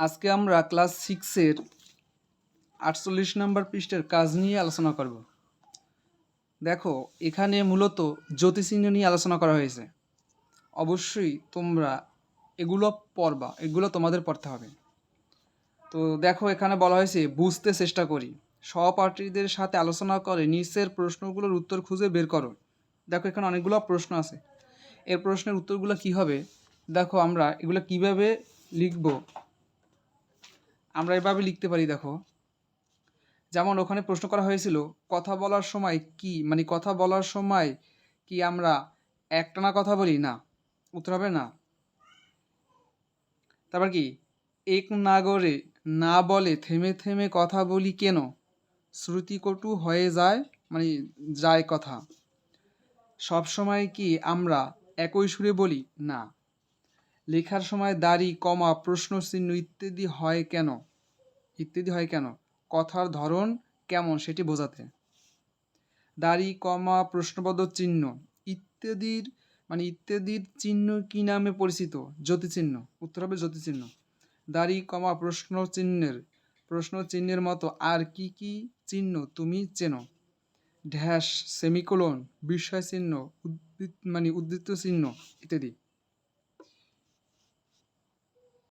আজকে আমরা ক্লাস সিক্সের আটচল্লিশ নম্বর পৃষ্ঠের কাজ নিয়ে আলোচনা করব। দেখো, এখানে মূলত জ্যোতিচিহ্ন নিয়ে আলোচনা করা হয়েছে। অবশ্যই তোমরা এগুলো পড়বা, এগুলো তোমাদের পড়তে হবে। তো দেখো, এখানে বলা হয়েছে, বুঝতে চেষ্টা করি। সহপাঠীদের সাথে আলোচনা করে নিচের প্রশ্নগুলোর উত্তর খুঁজে বের করো। দেখো, এখানে অনেকগুলো প্রশ্ন আছে। এর প্রশ্নের উত্তরগুলো কি হবে? দেখো, আমরা এগুলো কীভাবে লিখব? আমরা এভাবে লিখতে পারি, দেখো। যেমন ওখানে প্রশ্ন করা হয়েছিল, কথা বলার সময় কি মানে কথা বলার সময় কি আমরা একটানা কথা বলি? না। উত্তর হবে না। তারপর কি? এক নাগরে না বলে থেমে থেমে কথা বলি কেন? শ্রুতিকটু হয়ে যায় মানে যায় কথা। সব সময় কি আমরা একই সুরে বলি? না। লেখার সময় দাড়ি, কমা, প্রশ্ন চিহ্ন ইত্যাদি হয় কেন? ইত্যাদি হয় কেন? কথার ধরন কেমন সেটি বোঝাতে। দাড়ি, কমা প্রশ্নবোধক চিহ্ন ইত্যাদির মানে ইত্যাদির চিহ্ন কি নামে পরিচিত? জ্যোতি চিহ্ন উত্তর হবে জ্যোতি চিহ্ন দাড়ি, কমা, প্রশ্ন চিহ্নের প্রশ্ন চিহ্নের মতো আর কি কি চিহ্ন তুমি চেনো? ড্যাশ সেমিকোলন বিস্ময় চিহ্ন উদ্ভিদ মানে উদ্ধৃত চিহ্ন ইত্যাদি।